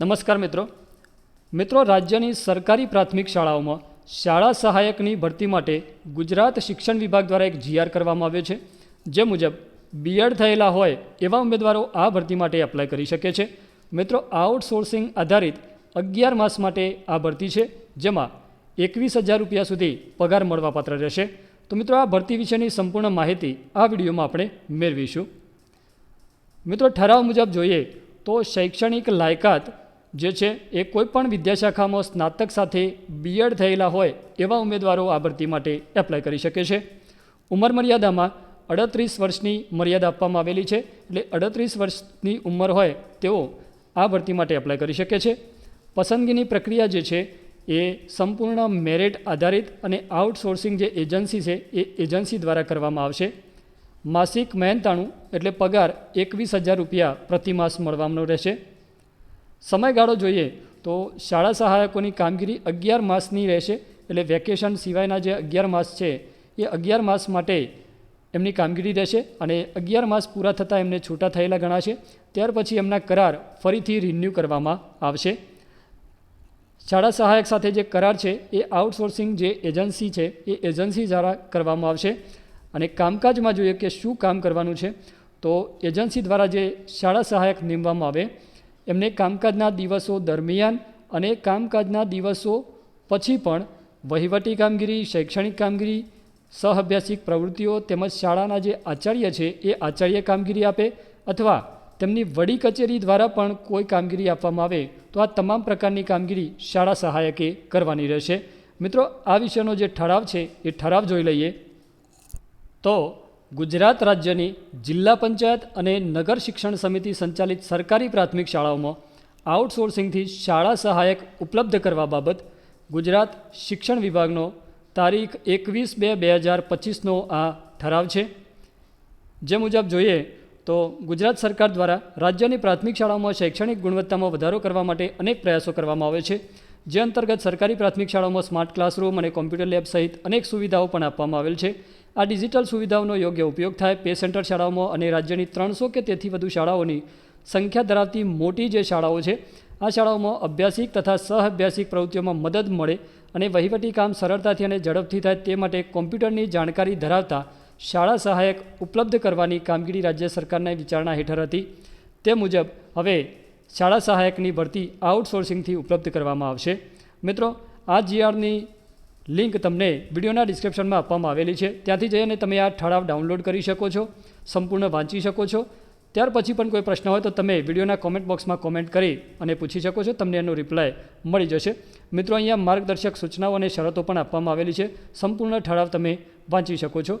નમસ્કાર મિત્રો. મિત્રો, રાજ્યની સરકારી પ્રાથમિક શાળાઓમાં શાળા સહાયકની ભરતી માટે ગુજરાત શિક્ષણ વિભાગ દ્વારા એક જીઆર કરવામાં આવ્યો છે, જે મુજબ બીએડ થયેલા હોય એવા ઉમેદવારો આ ભરતી માટે એપ્લાય કરી શકે છે. મિત્રો આઉટસોર્સિંગ આધારિત અગિયાર માસ માટે આ ભરતી છે, જેમાં એકવીસ હજાર રૂપિયા સુધી પગાર મળવાપાત્ર રહેશે. તો મિત્રો, આ ભરતી વિશેની સંપૂર્ણ માહિતી આ વિડીયોમાં આપણે મેળવીશું. મિત્રો, ઠરાવ મુજબ જોઈએ તો શૈક્ષણિક લાયકાત જે છે, એ કોઈપણ વિદ્યાશાખામાં સ્નાતક સાથે બીએડ થયેલા હોય, એવા ઉમેદવારો આ ભરતી માટે એપ્લાય કરી શકે છે. ઉંમર મર્યાદામાં અડત્રીસ વર્ષની મર્યાદા આપવામાં આવેલી છે, એટલે અડત્રીસ વર્ષની ઉંમર હોય, તેઓ આ ભરતી માટે એપ્લાય કરી શકે છે. પસંદગીની પ્રક્રિયા જે છે, એ સંપૂર્ણ મેરિટ આધારિત અને આઉટસોર્સિંગ જે એજન્સી છે, એ એજન્સી દ્વારા કરવામાં આવશે. માસિક મહેનતાણું, એટલે પગાર એકવીસ હજાર રૂપિયા પ્રતિમાસ મળવાનો રહેશે. સમયગાળો જોઈએ તો શાળા સહાયકોની કામગીરી અગિયાર માસની રહેશે એટલે વેકેશન સિવાયના જે અગિયાર માસ છે, એ અગિયાર માસ માટે એમની કામગીરી રહેશે અને અગિયાર માસ પૂરા થતાં એમને છૂટા થયેલા ગણાશે. ત્યાર પછી એમના કરાર ફરીથી રિન્યૂ કરવામાં આવશે. શાળા સહાયક સાથે જે કરાર છે, એ આઉટસોર્સિંગ જે એજન્સી છે, એ એજન્સી દ્વારા કરવામાં આવશે. અને કામકાજમાં જોઈએ કે શું કામ કરવાનું છે, તો એજન્સી દ્વારા જે શાળા સહાયક નીમવામાં આવે એમને કામકાજના દિવસો દરમિયાન અને કામકાજના દિવસો પછી પણ વહીવટી કામગીરી, શૈક્ષણિક કામગીરી, સહઅભ્યાસિક પ્રવૃત્તિઓ તેમજ શાળાના જે આચાર્ય છે એ આચાર્ય કામગીરી આપે અથવા તેમની વડી કચેરી દ્વારા પણ કોઈ કામગીરી આપવામાં આવે તો આ તમામ પ્રકારની કામગીરી શાળા સહાયકે કરવાની રહેશે. મિત્રો, આ વિષયનો જે ઠરાવ છે એ ઠરાવ જોઈ લઈએ. તો ગુજરાત રાજ્યની જિલ્લા પંચાયત અને નગર શિક્ષણ સમિતિ સંચાલિત સરકારી પ્રાથમિક શાળાઓમાં આઉટસોર્સિંગથી શાળા સહાયક ઉપલબ્ધ કરવા બાબત ગુજરાત શિક્ષણ વિભાગનો તારીખ એકવીસ બે બે હજાર પચીસનો આ ઠરાવ છે. જે મુજબ જોઈએ તો ગુજરાત સરકાર દ્વારા રાજ્યની પ્રાથમિક શાળાઓમાં શૈક્ષણિક ગુણવત્તામાં વધારો કરવા માટે અનેક પ્રયાસો કરવામાં આવે છે. જે અંતર્ગત સરકારી પ્રાથમિક શાળાઓમાં સ્માર્ટ ક્લાસરૂમ અને કોમ્પ્યુટર લેબ સહિત અનેક સુવિધાઓ પણ આપવામાં આવેલ છે. આ ડિજિટલ સુવિધાઓનો યોગ્ય ઉપયોગ થાય પે સેન્ટર શાળાઓમાં અને રાજ્યની ત્રણસો કે તેથી વધુ શાળાઓની સંખ્યા ધરાવતી મોટી જે શાળાઓ છે, આ શાળાઓમાં અભ્યાસિક તથા સહઅભ્યાસિક પ્રવૃત્તિઓમાં મદદ મળે અને વહીવટી કામ સરળતાથી અને ઝડપથી થાય તે માટે કોમ્પ્યુટરની જાણકારી ધરાવતા શાળા સહાયક ઉપલબ્ધ કરવાની કામગીરી રાજ્ય સરકારના વિચારણા હેઠળ હતી. તે મુજબ, હવે શાળા સહાયકની ભરતી આઉટસોર્સિંગથી ઉપલબ્ધ કરવામાં આવશે. મિત્રો, આ જીઆરની લિંક તમને વિડીયોના ડિસ્ક્રિપ્શનમાં આપવામાં આવેલી છે. ત્યાંથી જઈને તમે આ ઠરાવ ડાઉનલોડ કરી શકો છો, સંપૂર્ણ વાંચી શકો છો. ત્યાર પછી પણ કોઈ પ્રશ્ન હોય તો તમે વિડીયોના કોમેન્ટ બોક્સમાં કોમેન્ટ કરી અને પૂછી શકો છો, તમને એનો રિપ્લાય મળી જશે. મિત્રો, અહીંયા માર્ગદર્શક સૂચનાઓ અને શરતો પણ આપવામાં આવેલી છે. સંપૂર્ણ ઠરાવ તમે વાંચી શકો છો.